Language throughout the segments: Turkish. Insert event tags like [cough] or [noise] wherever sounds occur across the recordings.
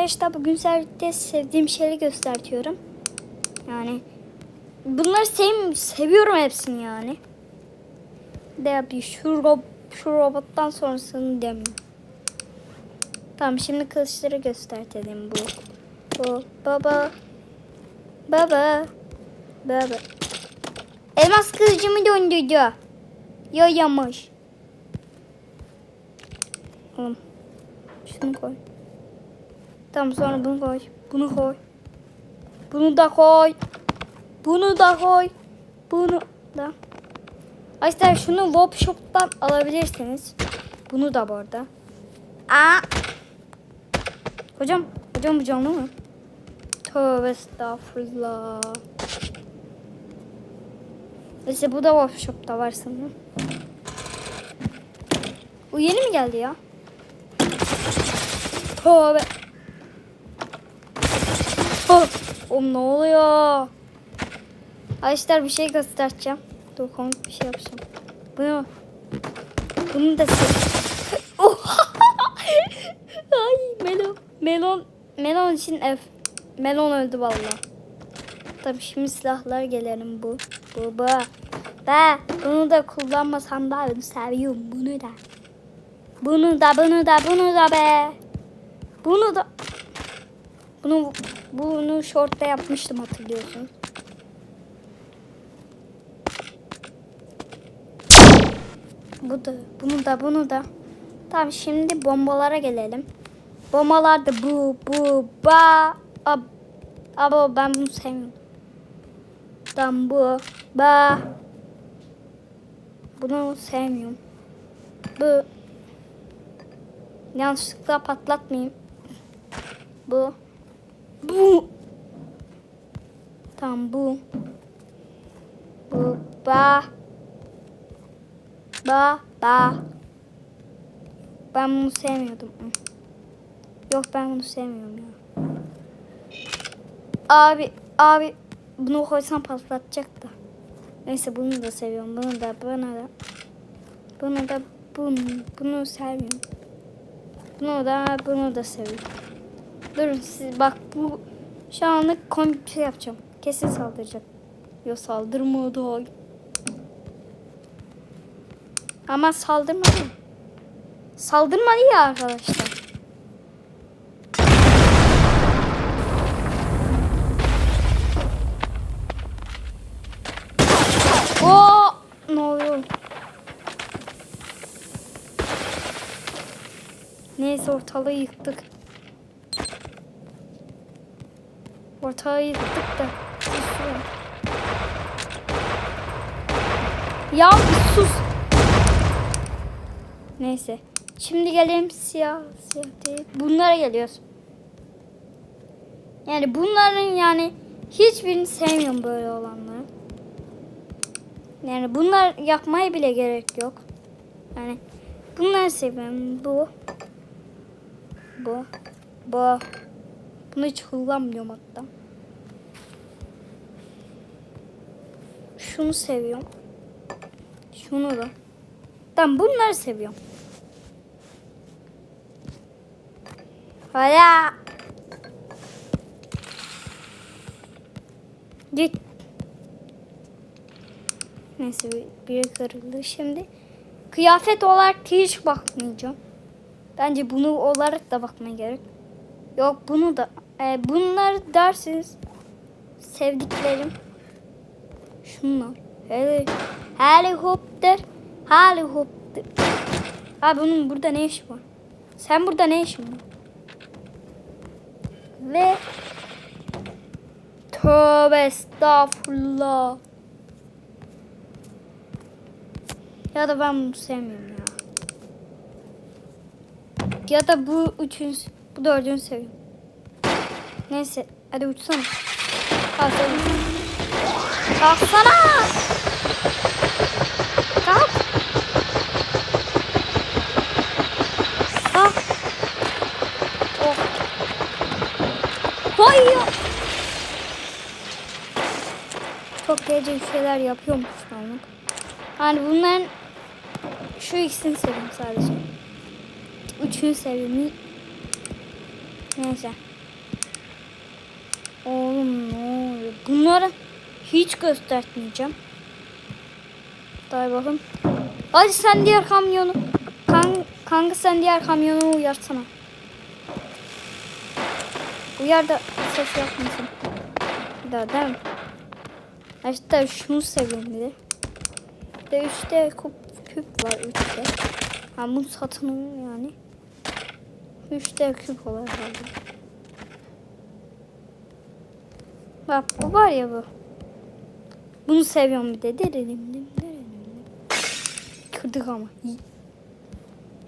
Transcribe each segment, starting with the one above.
arkadaşlar bugün sizlere sevdiğim şeyleri gösteriyorum. Yani bunları sev seviyorum hepsini yani. De bir şu, rob şu robottan sonrasını demiyorum. Tamam şimdi kılıçları göstertelim bu. Bu baba. Baba. Baba. Elmas kılıcımı döndürdü. Ya yamış. Oğlum. Şunu koy. Tamam sonra bunu koy. Bunu koy. Bunu da koy. Bunu da koy. Bunu da. Arkadaşlar şunu Wop Shop'tan alabilirsiniz. Bunu da bu arada. Aa. Hocam, hocam bu canlı mı? Tövbe estağfurullah. Neyse bu da Wop Shop'ta var sanırım. Bu yeni mi geldi ya? Tövbe. Oh, [laughs] oğlum ne oluyor? Arkadaşlar bir şey göstereceğim. Dur komik bir şey yapacağım. Bunu bunu da. [laughs] Oha! [laughs] Ay melon melon melon için F. Melon öldü vallahi. Tabii şimdi silahlar gelelim bu. Bu bu. Ben bunu da kullanmasam da ben seviyorum bunu da. Bunu da bunu da bunu da be. Bunu da bunu bunu shortta yapmıştım hatırlıyorsunuz. Bu da bunu da bunu da. Tamam şimdi bombalara gelelim. Bombalar da bu bu ba ab Aba ben bunu sevmiyorum. Tamam bu ba bunu sevmiyorum. Bu yanlışlıkla patlatmayayım. Bu bu tamam bu bu ba ba ba ben bunu sevmiyordum. Yok ben bunu sevmiyorum ya. Abi abi bunu koysam patlatacak da. Neyse bunu da seviyorum. Bunu da bunu da. Bunu da bunu, bunu sevmiyorum. Bunu da bunu da seviyorum. Durun siz bak bu şu anlık komik bir şey yapacağım. Kesin saldıracak. Yok saldırmadı. Ama saldırmadı. Saldırmadı ya arkadaşlar. Oo, ne oluyor? Neyse ortalığı yıktık. Ortalığı yıktık da. Ya sus. Neyse. Şimdi gelelim siyah, siyah değil. Bunlara geliyoruz. Yani bunların yani hiçbirini sevmiyorum böyle olanları. Yani bunlar yakmaya bile gerek yok. Yani bunları seviyorum. Bu. Bu. Bu. Bunu hiç kullanmıyorum hatta. Şunu seviyorum. Şunu da. Tamam bunları seviyorum. Hala. Git. Neyse bir- biri kırıldı şimdi. Kıyafet olarak hiç bakmayacağım. Bence bunu olarak da bakmaya gerek. Yok bunu da. E, bunlar dersiniz. Sevdiklerim. Şunlar. Heli, helikopter. Helikopter. Abi bunun burada ne işi var? Sen burada ne işin var? Ve Tövbe estağfurullah. Ya da ben bunu sevmiyorum ya. Ya da bu üçüncü, bu dördüncü seviyorum. Neyse, hadi uçsana. Kalk sen. Kalksana. Kalk. Kalk. Oh. Hayır. Çok dereceli şeyler yapıyormuş anlık. Hani bunların şu ikisini seviyorum sadece. Üçünü seviyorum. Neyse. Oğlum ne oluyor? Bunları hiç göstermeyeceğim. Day bakın. Hadi sen diğer kamyonu. Kan, kanka sen diğer kamyonu uyarsana. Uyar da ses yapmasın. Bir daha değil mi? İşte şunu seviyorum bir de. Bir de üçte küp, küp var üçte. Ha bunu satın yani. Üçte küp herhalde. Bak bu var ya bu. Bunu seviyorum bir de. Derelim, derelim, derelim. Kırdık ama.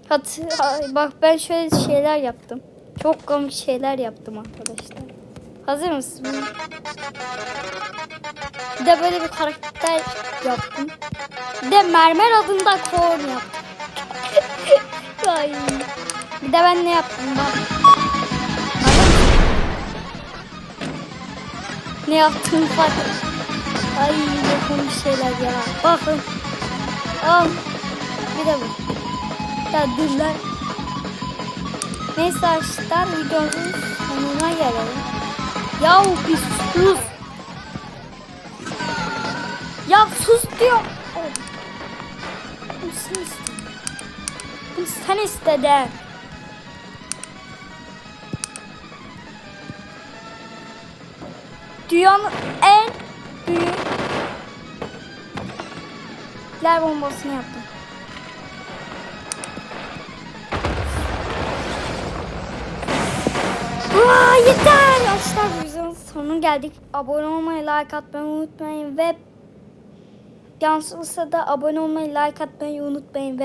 Hat, bak ben şöyle şeyler yaptım. Çok komik şeyler yaptım arkadaşlar. Hazır mısın? Bir de böyle bir karakter yaptım. Bir de mermer adında korn yaptım. [laughs] Ay. Bir de ben ne yaptım bak. Mısın? Ne yaptığımı fark et. Ay ne komik şeyler ya. Bakın. Al. Bir de bu. Ya dur lan. Neyse arkadaşlar videomuzun sonuna gelelim. Ya bir sus. Ya sus diyor. Bunu sen istedin. Sen istedin. Dünyanın en büyük ler bombasını yaptım. Aa, yeter arkadaşlar bu videonun sonuna geldik. Abone olmayı, like atmayı unutmayın ve yansırsa da abone olmayı, like atmayı unutmayın ve